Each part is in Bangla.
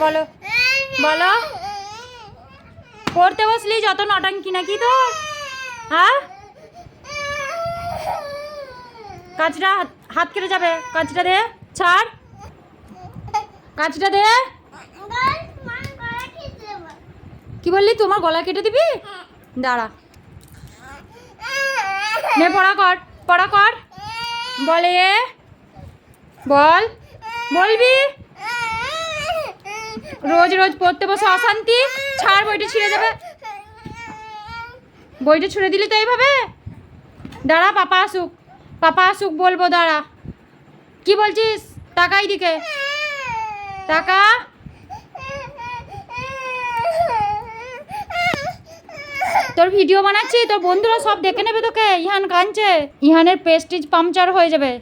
বলো। বলো। পড়তে বসলি যত নটাঙ্কি নাকি তো? হ্যাঁ? কাঁচটা হাত- কেটে যাবে। কাঁচটা দে, ছাড়। কাঁচটা দে। কি বললি? তোমার গলা কেটে দিবি? দাঁড়া। নে, পড়া কর পড়া কর। বলে বল। বলবি? রোজ রোজ পড়তে বসে অশান্তি। ছাড়, বইটা ছিঁড়ে যাবে। বইটা ছুঁড়ে দিলি তো এইভাবে? দাঁড়া, পাপা আসুক। পাপা আসুক বলব, দাঁড়া। কি বলছিস? টাকা দিকে টাকা তোর ভিডিও বানাচ্ছি, তোর বন্ধুরা সব দেখে নেবে তোকে। ইহান কাঁদছে। ইহানের প্রেস্টিজ পাংচার হয়ে যাবে।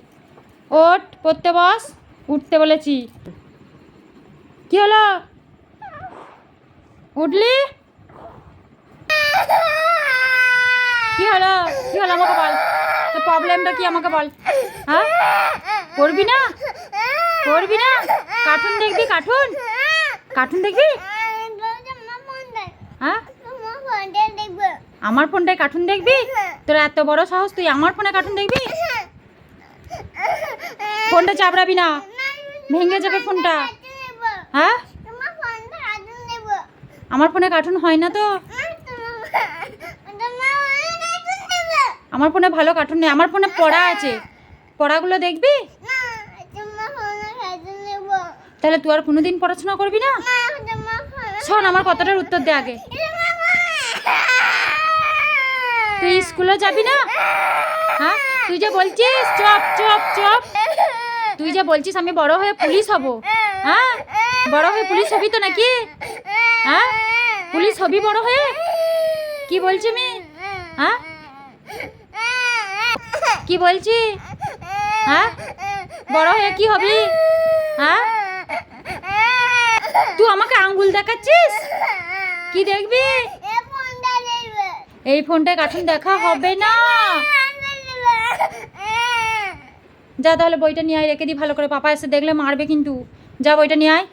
ওট পড়তে বস, উঠতে বলেছি। কি হলো? উঠলি? কি হলো? কি হলো আমাকে বল? তোর প্রবলেমটা কি আমাকে বল? হ্যাঁ? করবি না? করবি না? কার্টুন দেখবি, কার্টুন? কার্টুন দেখবি? হ্যাঁ? আমার ফোনটায় কার্টুন দেখবি? তোর এত বড় সাহস, তুই আমার ফোনে কার্টুন দেখবি? ফোনটা চাপড়াবি না। ভেঙে যাবে ফোনটা। হ্যাঁ? আমার ফোনে কার্টুন হয় না তো? আমার ফোনে ভালো কার্টুন নেই। আমার ফোনে পড়া আছে। পড়াগুলো দেখবি? তাহলে তুই আর কোনোদিন পড়াশোনা করবি না? শোন, আমার কথাটার উত্তর দে আগে। তুই স্কুলে যাবি না? হ্যাঁ? তুই যে বলছিস, চপ চপ চপ। তুই যে বলছিস, আমি বড় হয়ে পুলিশ হব। হ্যাঁ? বড় হয়ে পুলিশ হবি তো নাকি? হ্যাঁ? পুলিশ হবি বড় হয়ে? কি বলছি আমি? হ্যাঁ? কি বলছি? হ্যাঁ? বড় হয়ে কি হবি? হ্যাঁ? তুই আমাকে আঙ্গুল দেখাচ্ছিস? কি দেখবি? এই ফোনটায় কার্টুন দেখা হবে না। যা তাহলে বইটা নিয়ে আয়, রেখে দি ভালো করে। পাপা এসে দেখলে মারবে কিন্তু। যা বইটা নিয়ে আয়।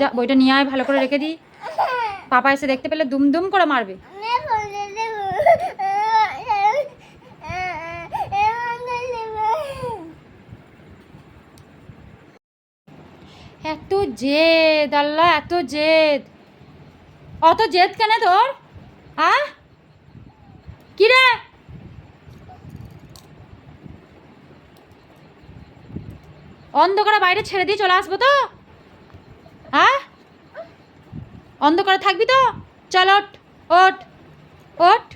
যা, বইটা নিয়ে আয়, ভালো করে রেখে দি। পাপা এসে দেখতে পেলে দুম দুম করে মারবে। এত জেদ, আল্লাহ, এত জেদ। অত জেদ কেন তোর? আ কি রে? অন্ধকারে বাইরে ছেড়ে দিয়ে চলে আসব তো? হ্যাঁ অন্ধকারে থাকবি তো? চল ওঠ ওঠ ওঠ।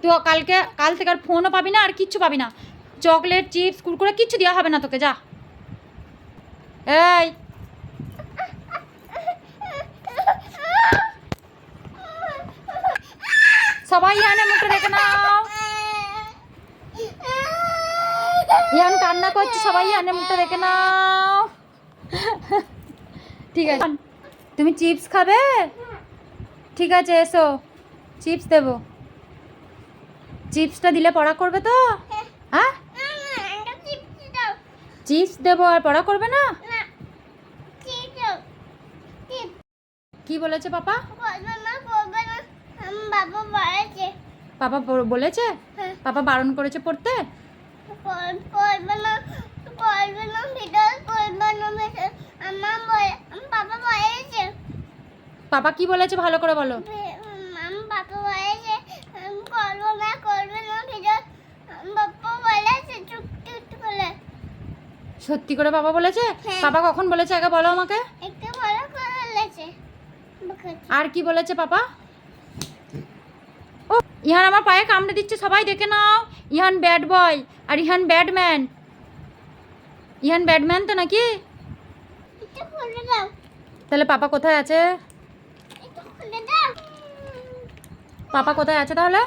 তুই কালকে, কাল থেকে আর ফোনও পাবি না, আর কিচ্ছু পাবি না। চকলেট চিপস কুরকুরে কিচ্ছু দেওয়া হবে না তোকে, যা। এই। সবাই ইয়ানে মুখটা দেখে নাও। ইয়ান কান্না করছে, সবাই ইয়ানে মুখটা দেখে নাও। ঠিক আছে। তুমি চিপস খাবে? ঠিক আছে এসো। চিপস দেবো। চিপসটা দিলে পড়া করবে তো? হ্যাঁ? চিপস দেবো আর পড়া করবে না? কি বলেছে পাপা? পাপা বলেছে? হ্যাঁ। পাপা বারণ করেছে পড়তে? না। করবে না ভিডিও করবে না আমার বলে বাবা বলেছে। পাপা কি বলেছে ভালো করে বলো। বাবা বলেছে করব না করবে না ভিডিও বাবা বলেছে চুপ চুপ করে। সত্যি করে বাবা বলেছে? বাবা কখন বলেছে? আগে বলো আমাকে। একটু ভালো করে বলেছে। আর কি বলেছে পাপা ও ইহান আমার পায়ে কামড়ে দিচ্ছে সবাই দেখে নাও। ইহান ব্যাড বয় আর Ihan bad man Ihan bad man তো নাকি? তাহলে পাপা কোথায় আছে? পাপা কোথায় আছে তাহলে?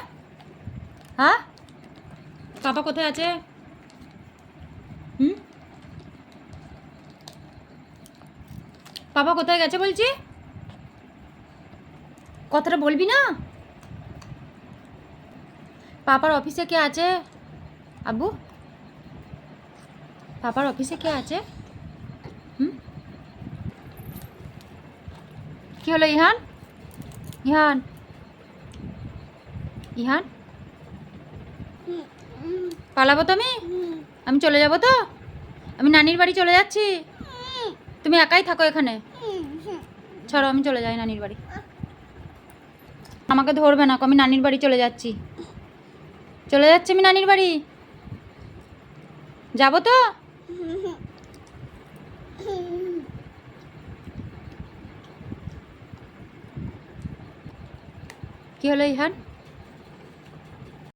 হ্যাঁ? পাপা কোথায় আছে? হুম? পাপা কোথায় গেছে বলছি? কথাটা বলবি না? পাপার অফিসে কে আছে? আব্বু? পাপার অফিসে কে আছে? হুম? কি হলো ইহান? ইহান? ইহান? পালাবো তো আমি আমি চলে যাব তো? আমি নানির বাড়ি চলে যাচ্ছি। তুমি একাই থাকো এখানে। ছাড়ো, আমি চলে যাই নানির বাড়ি। আমাকে ধরবে না আমি নানির বাড়ি চলে যাচ্ছি। চলে যাচ্ছি আমি নানির বাড়ি। যাব তো? কি হলো ইহান?